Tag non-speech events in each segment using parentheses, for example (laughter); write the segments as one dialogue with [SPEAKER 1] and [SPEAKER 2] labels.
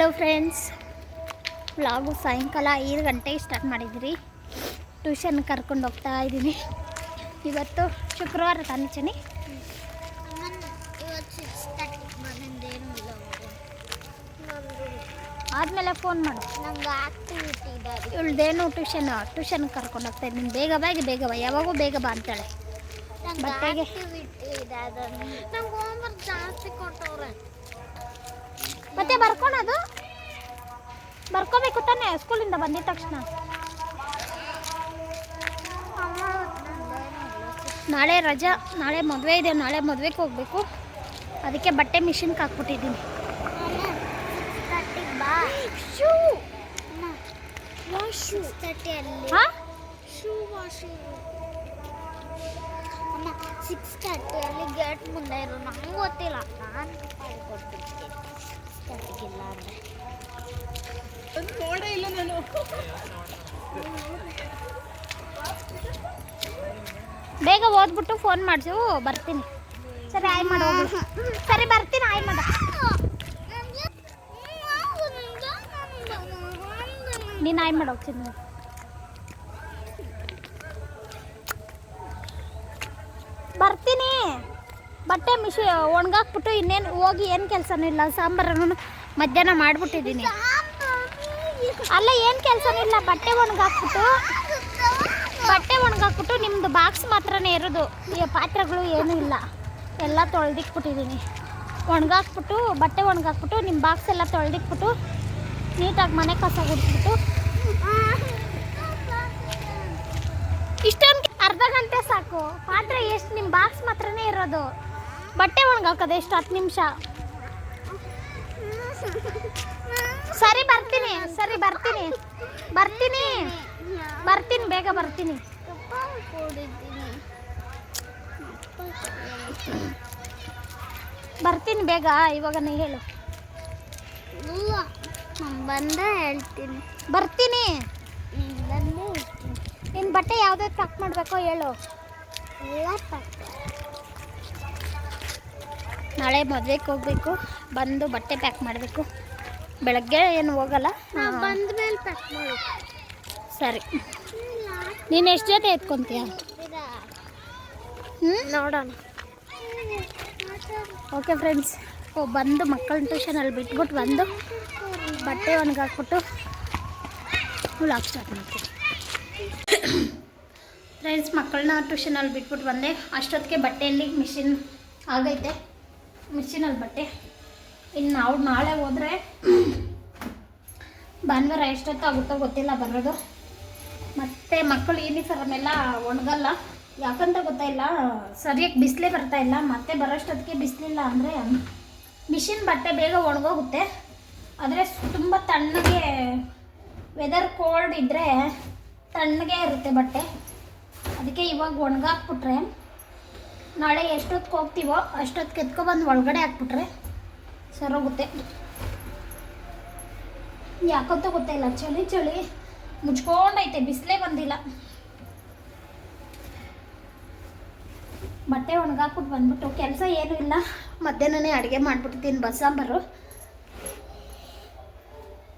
[SPEAKER 1] Hello friends vlog ಸಾಯಂಕಾಲ ಐದು ಗಂಟೆಗೆ ಸ್ಟಾರ್ಟ್ ಮಾಡಿದ್ರಿ. ಟ್ಯೂಷನ್ ಕರ್ಕೊಂಡು ಹೋಗ್ತಾ ಇದ್ದೀನಿ. ಇವತ್ತು ಶುಕ್ರವಾರ ತಾನೆ ಚನಿ
[SPEAKER 2] ಇವತ್ತು ಸಿಕ್ಸ್ ತರ್ಟಿಗೆ ಬಂದೇನು ಇಲ್ಲ
[SPEAKER 1] ಆದಮೇಲೆ ಫೋನ್ ಮಾಡು.
[SPEAKER 2] ನಂಗೆ ಆಕ್ಟಿವಿಟಿ ಇದೆ
[SPEAKER 1] ಇವಳ್ದೇನು ಟ್ಯೂಷನ್ ಟ್ಯೂಷನ್ ಕರ್ಕೊಂಡು ಹೋಗ್ತಾ ಇದ್ದೀನಿ. ಬೇಗ ಬೇಗ ಬೇಗ ಬಾ. ಯಾವಾಗೂ ಬೇಗ ಬಾ ಅಂತಾಳೆ. ಬಟ್ಟೆಗೆ?
[SPEAKER 2] ಜಾಸ್ತಿ ಕೊಟ್ಟವ್ರೆ.
[SPEAKER 1] ಮತ್ತೆ ಬರ್ಕೊಳೋದು? ಬರ್ಕೋಬೇಕು ತಾನೆ ಸ್ಕೂಲಿಂದ ಬಂದಿದ ತಕ್ಷಣ. ನಾಳೆ ರಜಾ ನಾಳೆ ಮದುವೆ ಇದೆ ನಾಳೆ ಮದುವೆಗೆ ಹೋಗಬೇಕು. ಅದಕ್ಕೆ ಬಟ್ಟೆ ಮಿಷಿನ್ಗೆ ಹಾಕ್ಬಿಟ್ಟಿದ್ದೀನಿ.
[SPEAKER 2] ಸಿಕ್ಸ್ ತರ್ಟಿಯಲ್ಲಿ ಗೇಟ್ ಮುಂದೆ ಇರೋ. ನಂಗೆ ಗೊತ್ತಿಲ್ಲ. ನಾನು ಕೊಡ್ತೀನಿ ನೋಡೇ ಇಲ್ಲ ನಾನು.
[SPEAKER 1] ಬೇಗ ಓದ್ಬಿಟ್ಟು ಫೋನ್ ಮಾಡಿಸು ಬರ್ತೀನಿ. ಸರಿ ಆಯ್ ಮಾಡ. ಸರಿ ಬರ್ತೀನಿ ಆಯ್ ಮಾಡ. ನೀನು ಆಯ್ ಮಾಡಿ ಹೋಗ್ತೀನಿ ಬರ್ತೀನಿ ಬಟ್ಟೆ ಮಿಷಿ ಒಣಗಾಕ್ಬಿಟ್ಟು ಇನ್ನೇನು ಹೋಗಿ ಏನು ಕೆಲಸನೂ ಇಲ್ಲ. ಸಾಂಬಾರನ್ನು ಮಧ್ಯಾಹ್ನ ಮಾಡಿಬಿಟ್ಟಿದ್ದೀನಿ. ಅಲ್ಲ, ಏನು ಕೆಲಸನೂ ಇಲ್ಲ. ಬಟ್ಟೆ ಒಣಗಾಕ್ಬಿಟ್ಟು ಬಟ್ಟೆ ಒಣಗಾಕ್ಬಿಟ್ಟು ನಿಮ್ಮದು ಬಾಕ್ಸ್ ಮಾತ್ರನೇ ಇರೋದು. ಈ ಪಾತ್ರೆಗಳು ಏನೂ ಇಲ್ಲ. ಎಲ್ಲ ತೊಳೆದಿಕ್ಬಿಟ್ಟಿದ್ದೀನಿ ಒಣಗಾಕ್ಬಿಟ್ಟು, ಬಟ್ಟೆ ಒಣಗಾಕ್ಬಿಟ್ಟು ನಿಮ್ಮ ಬಾಕ್ಸ್ ಎಲ್ಲ ತೊಳೆದಿಕ್ಬಿಟ್ಟು ನೀಟಾಗಿ ಮನೆ ಕಸ ಗುಡಿಸ್ಬಿಟ್ಟು. ಇಷ್ಟೊಂದು ಅರ್ಧ ಗಂಟೆ ಸಾಕು. ಪಾತ್ರೆ ಎಷ್ಟು? ನಿಮ್ಮ ಬಾಕ್ಸ್ ಮಾತ್ರನೇ ಇರೋದು. ಬಟ್ಟೆ ಒಣಗಾಕದೆ ಎಷ್ಟು ಹತ್ತು ನಿಮಿಷ? ಸರಿ ಬರ್ತೀನಿ. ಸರಿ ಬರ್ತೀನಿ. ಬರ್ತೀನಿ. ಬರ್ತೀನಿ ಬೇಗ ಬರ್ತೀನಿ. ಬರ್ತೀನಿ ಬೇಗ ಇವಾಗ ನೀ ಹೇಳು.
[SPEAKER 2] ಬಂದ ಹೇಳ್ತೀನಿ.
[SPEAKER 1] ಬರ್ತೀನಿ. ನಿನ್ನ ಬಟ್ಟೆ ಯಾವ್ದು ಪ್ಯಾಕ್ ಮಾಡಬೇಕೋ ಹೇಳು.
[SPEAKER 2] ಎಲ್ಲ ಪಕ್ಕ
[SPEAKER 1] ನಾಳೆ ಮದುವೆಗೆ ಹೋಗ್ಬೇಕು ಬಂದು ಬಟ್ಟೆ ಪ್ಯಾಕ್ ಮಾಡಬೇಕು. ಬೆಳಗ್ಗೆ ಏನು ಹೋಗಲ್ಲ.
[SPEAKER 2] ಬಂದ ಮೇಲೆ ಪ್ಯಾಕ್ ಮಾಡಿ
[SPEAKER 1] ಸರಿ. ನೀನು ಎಷ್ಟು ಜೊತೆ ಎತ್ಕೊಂತೀಯ? ಹ್ಞೂ
[SPEAKER 2] ನೋಡೋಣ.
[SPEAKER 1] ಓಕೆ ಫ್ರೆಂಡ್ಸ್ ಓ ಬಂದು ಮಕ್ಕಳನ್ನ ಟ್ಯೂಷನಲ್ಲಿ ಬಿಟ್ಬಿಟ್ಟು ಬಂದು ಬಟ್ಟೆ ಒಣಗಾಕ್ಬಿಟ್ಟು ಹಾಕಿ ಸ್ಟಾರ್ಟ್ ಮಾಡ್ತೀನಿ ಫ್ರೆಂಡ್ಸ್ ಮಕ್ಕಳನ್ನ ಟ್ಯೂಷನಲ್ಲಿ ಬಿಟ್ಬಿಟ್ಟು ಬಂದೆ. ಅಷ್ಟೊತ್ತಿಗೆ ಬಟ್ಟೆಯಲ್ಲಿ ಮಿಷಿನ್ ಆಗೈತೆ. ಮಿಷಿನಲ್ಲಿ ಬಟ್ಟೆ. ಇನ್ನು ನಾವು ನಾಳೆ ಹೋದರೆ ಭಾನುವಾರ ಎಷ್ಟೊತ್ತಾಗುತ್ತೋ ಗೊತ್ತಿಲ್ಲ ಬರೋದು. ಮತ್ತು ಮಕ್ಕಳು ಯೂನಿಫಾರ್ಮ್ ಎಲ್ಲ ಒಣಗಲ್ಲ. ಯಾಕಂತ ಗೊತ್ತಾಯಿಲ್ಲ ಸರಿಯಾಗಿ ಬಿಸಿಲೇ ಬರ್ತಾ ಇಲ್ಲ. ಮತ್ತೆ ಬರೋಷ್ಟೊತ್ತಿಗೆ ಬಿಸಿಲಿಲ್ಲ ಅಂದರೆ ಮಿಷಿನ್ ಬಟ್ಟೆ ಬೇಗ ಒಣಗೋಗುತ್ತೆ. ಆದರೆ ತುಂಬ ತಣ್ಣಗೆ ವೆದರ್ ಕೋಲ್ಡ್ ಇದ್ದರೆ ತಣ್ಣಗೆ ಇರುತ್ತೆ ಬಟ್ಟೆ. ಅದಕ್ಕೆ ಇವಾಗ ಒಣಗಾಕ್ಬಿಟ್ರೆ ನಾಳೆ ಎಷ್ಟೊತ್ತಿಗೆ ಹೋಗ್ತೀವೋ ಅಷ್ಟೊತ್ತಿಗೆ ಎತ್ಕೊಬಂದು ಒಳಗಡೆ ಹಾಕ್ಬಿಟ್ರೆ ಸರೋಗುತ್ತೆ. ಯಾಕಂತ ಗೊತ್ತಿಲ್ಲ, ಚಳಿ ಚಳಿ ಮುಚ್ಕೊಂಡೈತೆ, ಬಿಸಿಲೇ ಬಂದಿಲ್ಲ. ಬಟ್ಟೆ ಒಣಗಾಕ್ಬಿಟ್ಟು ಬಂದ್ಬಿಟ್ಟು, ಕೆಲಸ ಏನೂ ಇಲ್ಲ. ಮಧ್ಯಾಹ್ನನೇ ಅಡುಗೆ ಮಾಡಿಬಿಟ್ಟಿದ್ದೀನಿ ಬಸ್ಸಾಂಬಾರು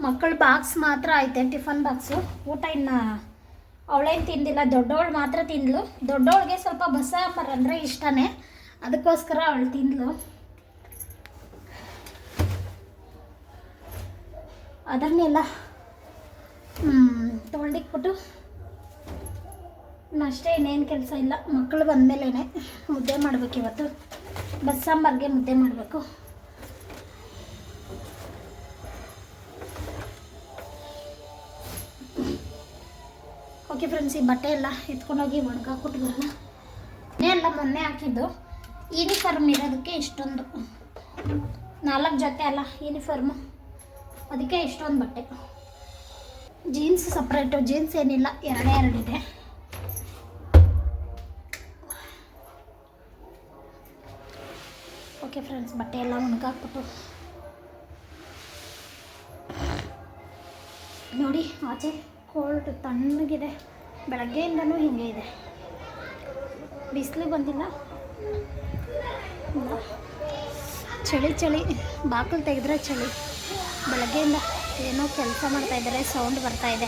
[SPEAKER 1] ಮಕ್ಕಳ ಬಾಕ್ಸ್ ಮಾತ್ರ ಐತೆ, ಟಿಫನ್ ಬಾಕ್ಸು ಊಟ ಇನ್ನು ಅವಳೇನು ತಿಂದಿಲ್ಲ, ದೊಡ್ಡವಳು ಮಾತ್ರ ತಿಂದ್ಲು. ದೊಡ್ಡವಳಿಗೆ ಸ್ವಲ್ಪ ಬಸ್ಸಾಂಬಾರು ಅಂದರೆ ಇಷ್ಟನೇ. ಅದಕ್ಕೋಸ್ಕರ ಅವಳು ತಿಂದ್ಲು. ಅದನ್ನೆಲ್ಲ ತೊಳ್ದಿಕ್ಬಿಟ್ಟು ಅಷ್ಟೇ ಇನ್ನೇನು ಕೆಲಸ ಇಲ್ಲ. ಮಕ್ಕಳು ಬಂದಮೇಲೆ ಮುದ್ದೆ ಮಾಡಬೇಕು ಇವತ್ತು. ಬಸ್ಸಾಂಬಾರ್ಗೆ ಮುದ್ದೆ ಮಾಡಬೇಕು. ಓಕೆ ಫ್ರೆಂಡ್ಸ್ ಈ ಬಟ್ಟೆ ಎಲ್ಲ ಎತ್ಕೊಂಡೋಗಿ ಒಣಗಾಕ್ಬಿಟ್ಟು ಮನೆ ಎಲ್ಲ ಮೊನ್ನೆ ಹಾಕಿದ್ದು. ಯೂನಿಫಾರ್ಮ್ ಇರೋದಕ್ಕೆ ಇಷ್ಟೊಂದು. ನಾಲ್ಕು ಜೊತೆ ಅಲ್ಲ ಯೂನಿಫಾರ್ಮು ಅದಕ್ಕೆ ಇಷ್ಟೊಂದು ಬಟ್ಟೆ. ಜೀನ್ಸ್ ಸಪ್ರೇಟು ಜೀನ್ಸ್ ಏನಿಲ್ಲ, ಎರಡೇ ಎರಡಿದೆ ಓಕೆ ಫ್ರೆಂಡ್ಸ್ ಬಟ್ಟೆ ಎಲ್ಲ ಒಣಗಾಕ್ಬಿಟ್ಟು ನೋಡಿ, ಆಚೆ. ಕೋಲ್ಡ್ ತಣ್ಣಗಿದೆ. ಬೆಳಗ್ಗೆಯಿಂದನೂ ಹಿಂಗೆ ಇದೆ. ಬಿಸಿಲು ಬಂದಿಲ್ಲ. ಚಳಿ ಚಳಿ. ಬಾಗಿಲು ತೆಗೆದ್ರೆ ಚಳಿ. ಬೆಳಗ್ಗೆಯಿಂದ ಏನೋ ಕೆಲಸ ಮಾಡ್ತಾ ಇದ್ದಾರೆ. ಸೌಂಡ್ ಬರ್ತಾ ಇದೆ.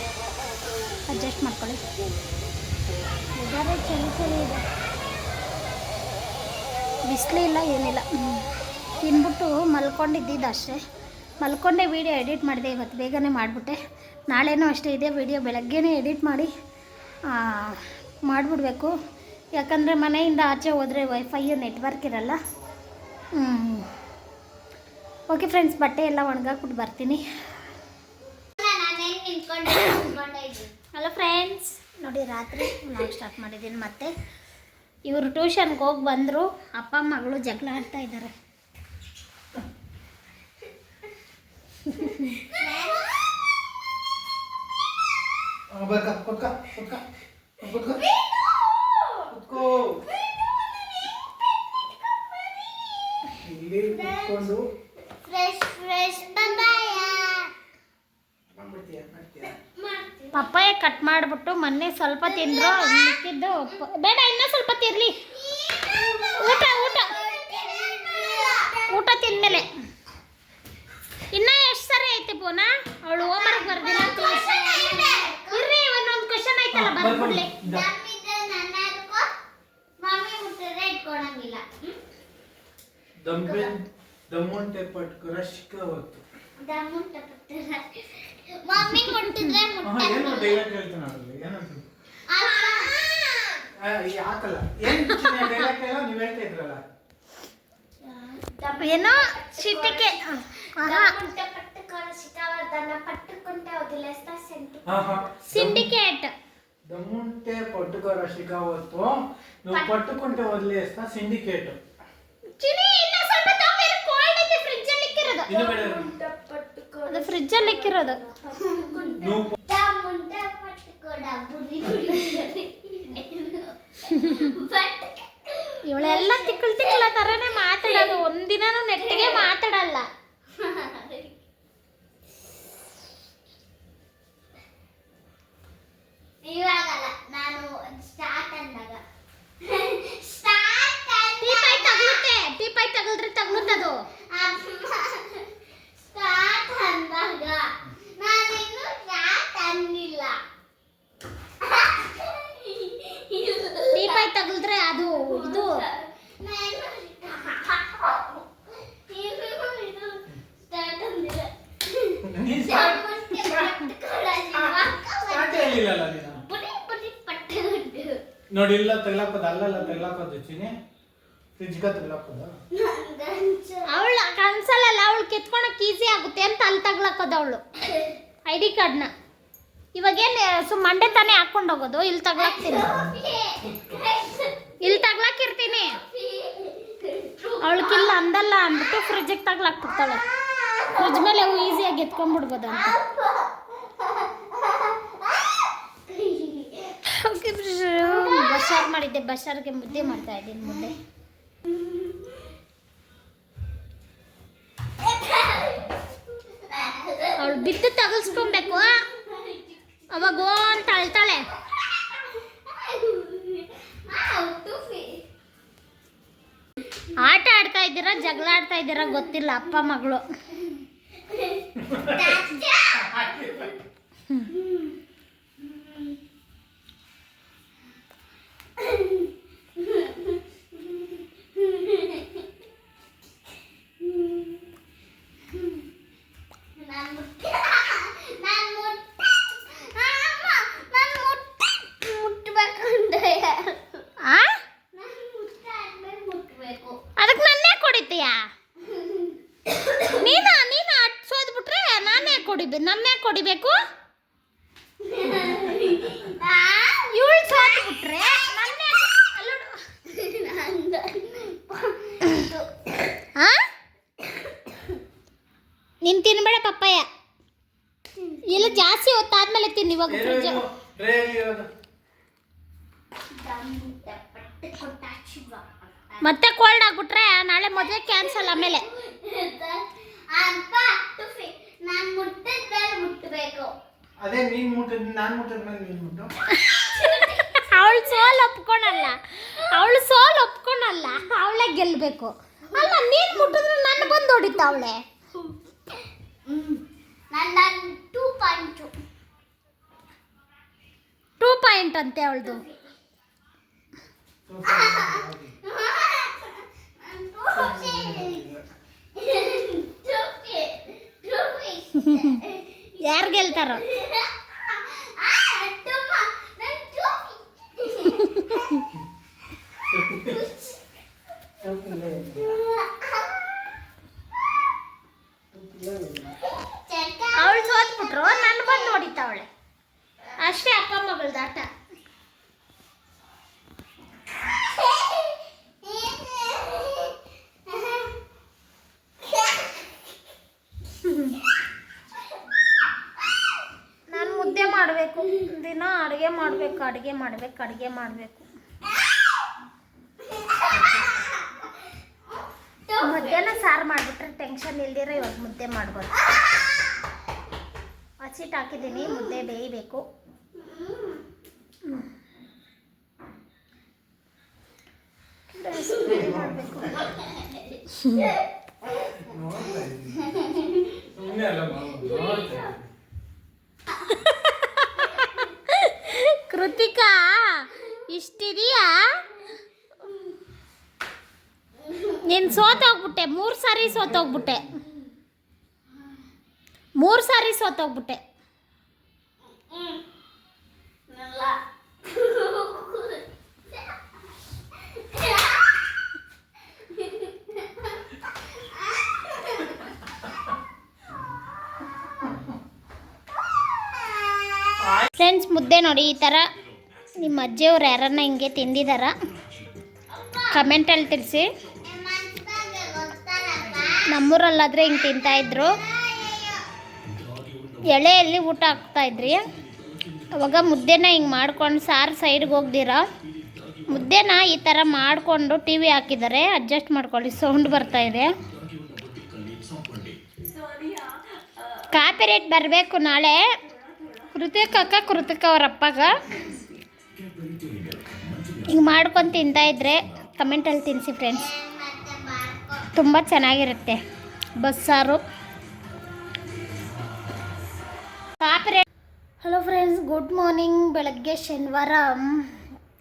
[SPEAKER 1] ಅಡ್ಜಸ್ಟ್ ಮಾಡ್ಕೊಳ್ಳಿ. ಇದಾರೆ ಚಳಿ ಚಳಿ ಇದೆ. ಬಿಸಿಲು ಇಲ್ಲ, ಏನಿಲ್ಲ. ತಿನ್ಬಿಟ್ಟು ಮಲ್ಕೊಂಡಿದ್ದಿದ್ದು ಅಷ್ಟೇ. ಮಲ್ಕೊಂಡೆ ವೀಡಿಯೋ ಎಡಿಟ್ ಮಾಡಿದೆ, ಇವತ್ತು ಬೇಗನೆ ಮಾಡಿಬಿಟ್ಟೆ. ನಾಳೆನೂ ಅಷ್ಟೇ ಇದೆ ವೀಡಿಯೋ ಬೆಳಗ್ಗೆನೇ ಎಡಿಟ್ ಮಾಡಿ ಮಾಡಿಬಿಡ್ಬೇಕು. ಯಾಕಂದರೆ ಮನೆಯಿಂದ ಆಚೆ ಹೋದರೆ ವೈಫೈ ನೆಟ್ವರ್ಕ್ ಇರಲ್ಲ. ಓಕೆ ಫ್ರೆಂಡ್ಸ್ ಬಟ್ಟೆ ಎಲ್ಲ ಒಣಗಾಕ್ಬಿಟ್ಟು ಬರ್ತೀನಿ. ಹಲೋ ಫ್ರೆಂಡ್ಸ್ ನೋಡಿ, ರಾತ್ರಿ ನಾವು ಸ್ಟಾರ್ಟ್ ಮಾಡಿದ್ದೀನಿ ಮತ್ತೆ. ಇವರು ಟ್ಯೂಷನ್ಗೆ ಹೋಗಿ ಬಂದರು, ಅಪ್ಪ, ಮಗಳು ಜಗಳ ಆಡ್ತಾ ಇದ್ದಾರೆ.
[SPEAKER 3] ಕುತ್ಕ. ಕುತ್ಕ ಕುತ್ಕ ಕುತ್ಕೋ ಇಲ್ಲಿ ಕುತ್ಕೊಂಡು.
[SPEAKER 2] ಫ್ರೆಶ್ ಫ್ರೆಶ್ ಬಂದಾಯ
[SPEAKER 3] ಮಾಡ್ಬಿಡ್ತೀಯ ಮಾಡ್ತೀಯ?
[SPEAKER 2] ಮಾಡ್ತೀನಿ.
[SPEAKER 1] ಪಪ್ಪಾಯ ಕಟ್ ಮಾಡ್ಬಿಟ್ಟು ಮೊನ್ನೆ ಸ್ವಲ್ಪ ತಿಂದ್ರು ಮಿಕ್ಕಿದ್ದು ಬೇಡ ಇನ್ನೂ ಸ್ವಲ್ಪ ತಿರ್ಲಿ.
[SPEAKER 3] ದಮ್ಮುಂಟೆ ಪಟ್ಕರ ಶಿಖವತ್ತು
[SPEAKER 2] ದಮ್ಮುಂಟ ಪಟ್ಟಿದ್ರೆ. ಮಮ್ಮಿ ಮುಟ್ಟಿದ್ರೆ
[SPEAKER 3] ಏನೋ
[SPEAKER 2] ಮುಟ್ಟಂಗಿಲ್ಲ.
[SPEAKER 3] ಡೈಲಾಗ್ ಹೇಳ್ತಾನೆ ಅದ್ರಲ್ಲಿ ಏನಂತ
[SPEAKER 2] ಅಪ್ಪ.
[SPEAKER 3] ಯಾಕಲ್ಲ ಏನ್ ಡೈಲಾಗ್ ಹೇಳ ನೀವ್ ಹೇಳ್ತಾ ಇದ್ರಲ್ಲ
[SPEAKER 1] ಏನೋ ಚಿಟಿಕೆ ಆಹಾ
[SPEAKER 2] ದಮ್ಮುಂಟ ಪಟ್ಟುಕೊಂಡು ಶಿಖಾವರ್ಧನ ಪಟ್ಟುಕೊಂಡೆ ವದಿಲೇಸ್ತಾ ಸೆಂಟು.
[SPEAKER 3] ಹಾ ಹಾ
[SPEAKER 1] ಸಿಂಡಿಕೇಟ್
[SPEAKER 3] ದಮ್ಮುಂಟೆ ಪಟ್ಟುಕರ ಶಿಖಾವತ್ತು నువ్వు పట్టుకుంటే వదిలేస్తా సిండికేట్
[SPEAKER 2] അത് ഫ്രിഡ്ജ് അല്ലിക്കരുത് (laughs)
[SPEAKER 3] ഇവളെല്ലാം ಇಲ್ಲ ತಗ್ಲಾಕೋದು ಅಲ್ಲಲ್ಲ ತಗ್ಲಾಕೋದು ಚಿನಿ. ಫ್ರಿಜ್ಗ ತಗ್ಲಾಕೋದ
[SPEAKER 1] ಅವಳ ಕನ್ಸಲ್ಲ ಅವಳು ಕಿತ್ಕೊಳಕ್ ಈಸಿ ಆಗುತ್ತೆ ಅಂತ ಅಲ್ಲಿ ತಗ್ಲಾಕೋದು ಅವಳು. ಐ ಡಿ ಕಾರ್ಡ್ನ ಇವಾಗೇನು ಸು ಮಂಡೆ ತಾನೇ ಹಾಕೊಂಡು ಹೋಗೋದು, ಇಲ್ಲಿ ತಗ್ಲಾಕ್ತೀನಿ. ಇಲ್ಲಿ ತಗ್ಲಾಕಿರ್ತೀನಿ. ಅವಳಕ್ಕಿಲ್ಲ ಅಂದಲ್ಲ ಅಂದ್ಬಿಟ್ಟು ಫ್ರಿಜ್ಜಿಗೆ ತಗ್ಲಾಕ್ಬಿಡ್ತಾಳೆ. ಫ್ರಿಜ್ ಮೇಲೆ ಈಸಿಯಾಗಿ ಎತ್ಕೊಂಡ್ಬಿಡ್ಬೋದು ಅಂತ. ಬಸ್ಸಾರು ಮಾಡಿದ್ದೆ ಬಸ್ಸಾರಿಗೆ ಮುದ್ದೆ ಮಾಡ್ತಾ ಇದ್ದೀನಿ ಮುದ್ದೆ. ಅವಳು ಬಿದ್ದು ತಗಲ್ಸ್ಕೊಬೇಕು ಅವಾಗ ಓ ಅಂತ ಅಳ್ತಾಳೆ. ಆಟ ಆಡ್ತಾ ಇದ್ದೀರಾ ಜಗಳ ಆಡ್ತಾ ಇದ್ದೀರಾ ಗೊತ್ತಿಲ್ಲ ಅಪ್ಪ ಮಗಳು
[SPEAKER 2] ನಾನ್ ಮುಟ್ಟ ನಾನ್ ಮುಟ್ಟ ಅಮ್ಮ ನಾನ್ ಮುಟ್ಟ ಮುಟ್ಟಬೇಕಂದ್ರೆ
[SPEAKER 1] ಆ
[SPEAKER 2] ನಾನ್ ಮುಟ್ಟ ಆದ್ಮೇಲೆ ಮುಟ್ಬೇಕು
[SPEAKER 1] ಅದಕ್ಕೆ ನನ್ನೇ ಕೊಡಿತೀಯ ನೀನ ನೀನು ಅಟ್ಸೋದ್ಬಿಟ್ರೆ ನಾನೇ ಕೊಡಿಬೇಕು ಕೊಡಿಬೇಕು ಇವಳು ಬಿಟ್ರೆ ನೀನು ತಿನ್ಬೇಡ ಪಪ್ಪಾಯ. ಇಲ್ಲ ಜಾಸ್ತಿ ಹೊತ್ತಾದ್ಮೇಲೆ ತಿನ್ನಿ ಇವಾಗ ಫ್ರಿಜ್ ಮತ್ತೆ ಕೋಲ್ಡ್ ಆಗ್ಬಿಟ್ರೆ ನಾಳೆ ಮದುವೆ ಕ್ಯಾನ್ಸಲ್ ಆಮೇಲೆ
[SPEAKER 2] ಅಪ್ಪ ಟುಫಿ ನಾನ್ ಮುಟ್ಟಿದ ಮೇಲೆ ಮುಟ್ಟಬೇಕು
[SPEAKER 3] ಅದೇ ನೀನ್ ಮುಟ್ಟಿದ್ ನಾನ್ ಮುಟ್ಟಿದ್ಮೇಲೆ ನೀನ್ ಮುಟ್ಟು.
[SPEAKER 1] ಅವಳು ಸೋಲ್ ಒಪ್ಕೊಳಲ್ಲ. ಅವಳು ಸೋಲ್ ಒಪ್ಕೊಳಲ್ಲ. ಅವಳೇ ಗೆಲ್ಬೇಕು. ಅಲ್ಲ ನೀನ್ ಮುಟ್ಟಿದ್ರೆ ನನ್ನ ಬಂದು ಹೊಡಿತಾವಳೆ
[SPEAKER 2] ನನ್ನ ಟೂ ಪಾಯಿಂಟು
[SPEAKER 1] ಟೂ ಪಾಯಿಂಟ್ ಅಂತೆ ಅವಳದು. ఎవరికి వెళ్తారు ಮಾಡಬೇಕು, ಅಡುಗೆ ಮಾಡಬೇಕು ಅಡುಗೆ ಮಾಡಬೇಕು. ಮುದ್ದೆನ ಸಾರು ಮಾಡಿಬಿಟ್ರೆ ಟೆನ್ಷನ್ ಇಲ್ದಿರ ಇವಾಗ ಮುದ್ದೆ ಮಾಡ್ಬೋದು. ಹಸಿಟ್ಟು ಹಾಕಿದ್ದೀನಿ, ಮುದ್ದೆ ಬೇಯಬೇಕು. ಮಾಡಬೇಕು ಕೃತಿಕಾ ಇಷ್ಟಿದೆಯಾ? ನೀನು ಸೋತೋಗ್ಬಿಟ್ಟೆ, ಮೂರು ಸಾರಿ ಸೋತೋಗ್ಬಿಟ್ಟೆ. ಮೂರು ಸಾರಿ ಸೋತೋಗ್ಬಿಟ್ಟೆ. ಫ್ರೆಂಡ್ಸ್ ಮುದ್ದೆ ನೋಡಿ ಈ ಥರ ನಿಮ್ಮ ಅಜ್ಜಿಯವ್ರು ಯಾರನ್ನ ಹಿಂಗೆ ತಿಂದಿದಾರ? ಕಮೆಂಟಲ್ಲಿ ತಿಳಿಸಿ. ನಮ್ಮೂರಲ್ಲಾದರೆ ಹಿಂಗೆ ತಿಂತಾಯಿದ್ರು ಎಳೆಯಲ್ಲಿ ಊಟ ಹಾಕ್ತಾಯಿದ್ರಿ ಅವಾಗ ಮುದ್ದೆನ ಹಿಂಗೆ ಮಾಡ್ಕೊಂಡು ಸಾರು ಸೈಡ್ಗೆ ಹೋಗ್ದಿರ? ಮುದ್ದೆನ ಈ ಥರ ಮಾಡಿಕೊಂಡು ಟಿ ವಿ ಹಾಕಿದ್ದಾರೆ ಅಡ್ಜಸ್ಟ್ ಮಾಡ್ಕೊಳ್ಳಿ. ಸೌಂಡ್ ಬರ್ತಾ ಇದೆ. ಕಾಪಿ ರೇಟ್ ಬರಬೇಕು ನಾಳೆ. ಕೃತಿಕ ಕೃತಿಕ ಅವರಪ್ಪಗ ಹಿಂಗೆ ಮಾಡ್ಕೊಂಡು ತಿಂತಾ ಇದ್ರೆ ಕಮೆಂಟಲ್ಲಿ ತಿನ್ನಿಸಿ ಫ್ರೆಂಡ್ಸ್ ತುಂಬ ಚೆನ್ನಾಗಿರುತ್ತೆ. ಬಸ್ಸಾರು. ಹಲೋ ಫ್ರೆಂಡ್ಸ್ ಗುಡ್ ಮಾರ್ನಿಂಗ್ ಬೆಳಗ್ಗೆ ಶನಿವಾರ.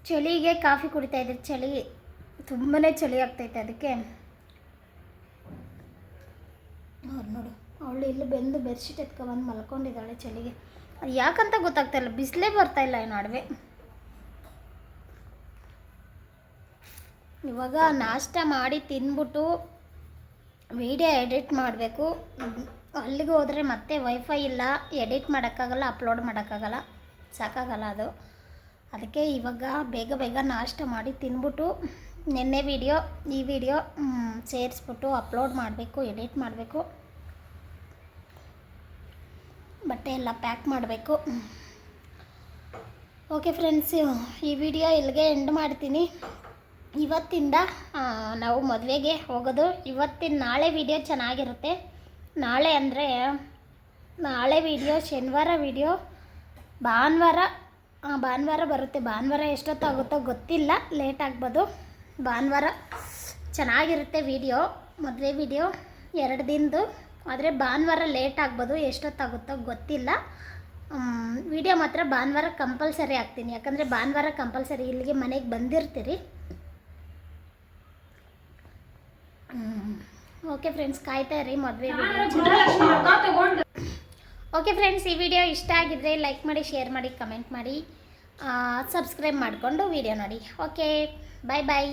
[SPEAKER 1] ಚಳಿಗೆ ಕಾಫಿ ಕುಡಿತಾ ಇದ್ದೆ. ಚಳಿ ತುಂಬಾ ಚಳಿ ಆಗ್ತೈತೆ ಅದಕ್ಕೆ. ಅವ್ರು ನೋಡು, ಅವಳು ಇಲ್ಲಿ ಬೆಂದು ಬೆಡ್ಶೀಟ್ ಎತ್ಕೊಬಂದು ಮಲ್ಕೊಂಡಿದ್ದಾಳೆ ಚಳಿಗೆ. ಅದು ಯಾಕಂತ ಗೊತ್ತಾಗ್ತಾ ಇಲ್ಲ, ಬಿಸಿಲೇ ಬರ್ತಾ ಇಲ್ಲ ಏನು ಇವಾಗ ನಾಷ್ಟ ಮಾಡಿ ತಿಂದ್ಬಿಟ್ಟು ವಿಡಿಯೋ ಎಡಿಟ್ ಮಾಡಬೇಕು. ಅಲ್ಲಿಗೆ ಹೋದರೆ ಮತ್ತೆ ವೈಫೈ ಇಲ್ಲ. ಎಡಿಟ್ ಮಾಡೋಕ್ಕಾಗಲ್ಲ, ಅಪ್ಲೋಡ್ ಮಾಡೋಕ್ಕಾಗಲ್ಲ. ಸಾಕಾಗಲ್ಲ ಅದು. ಅದಕ್ಕೆ ಇವಾಗ ಬೇಗ ಬೇಗ ನಾಷ್ಟ ಮಾಡಿ ತಿಂದ್ಬಿಟ್ಟು ನಿನ್ನೆ ವಿಡಿಯೋ, ಈ ವಿಡಿಯೋ ಸೇರಿಸ್ಬಿಟ್ಟು ಅಪ್ಲೋಡ್ ಮಾಡಬೇಕು, ಎಡಿಟ್ ಮಾಡಬೇಕು. ಬಟ್ಟೆ ಎಲ್ಲ ಪ್ಯಾಕ್ ಮಾಡಬೇಕು. ಓಕೆ ಫ್ರೆಂಡ್ಸ್, ಈ ವಿಡಿಯೋ ಇಲ್ಲಿಗೆ ಎಂಡ್ ಮಾಡ್ತೀನಿ. ಇವತ್ತಿಂದ ನಾವು ಮದುವೆಗೆ ಹೋಗೋದು. ಇವತ್ತಿನ ನಾಳೆ ವಿಡಿಯೋ ಚೆನ್ನಾಗಿರುತ್ತೆ. ನಾಳೆ ಅಂದರೆ, ನಾಳೆ ವಿಡಿಯೋ ಶನಿವಾರ ವಿಡಿಯೋ ಭಾನುವಾರ ಭಾನುವಾರ ಬರುತ್ತೆ. ಭಾನುವಾರ ಎಷ್ಟೊತ್ತಾಗುತ್ತೋ ಗೊತ್ತಿಲ್ಲ. ಲೇಟ್ ಆಗ್ಬೋದು. ಭಾನುವಾರ ಚೆನ್ನಾಗಿರುತ್ತೆ ವಿಡಿಯೋ ಮದುವೆ ವಿಡಿಯೋ ಎರಡು ದಿನದ್ದು ಆದರೆ ಭಾನುವಾರ ಲೇಟ್ ಆಗ್ಬೋದು. ಎಷ್ಟೊತ್ತಾಗುತ್ತೋ ಗೊತ್ತಿಲ್ಲ. ವಿಡಿಯೋ ಮಾತ್ರ ಭಾನುವಾರ ಕಂಪಲ್ಸರಿ ಆಗ್ತೀನಿ. ಯಾಕಂದರೆ ಭಾನುವಾರ ಕಂಪಲ್ಸರಿ ಇಲ್ಲಿಗೆ ಮನೆಗೆ ಬಂದಿರ್ತೀರಿ. ಓಕೆ ಫ್ರೆಂಡ್ಸ್ ಕಾಯ್ತಾ ಇರಿ ಮದುವೆ ಓಕೆ ಫ್ರೆಂಡ್ಸ್ ಈ ವಿಡಿಯೋ ಇಷ್ಟ ಆಗಿದ್ರೆ ಲೈಕ್ ಮಾಡಿ ಶೇರ್ ಮಾಡಿ ಕಮೆಂಟ್ ಮಾಡಿ ಸಬ್ಸ್ಕ್ರೈಬ್ ಮಾಡಿಕೊಂಡು ವಿಡಿಯೋ ನೋಡಿ. ಓಕೆ ಬಾಯ್ ಬಾಯ್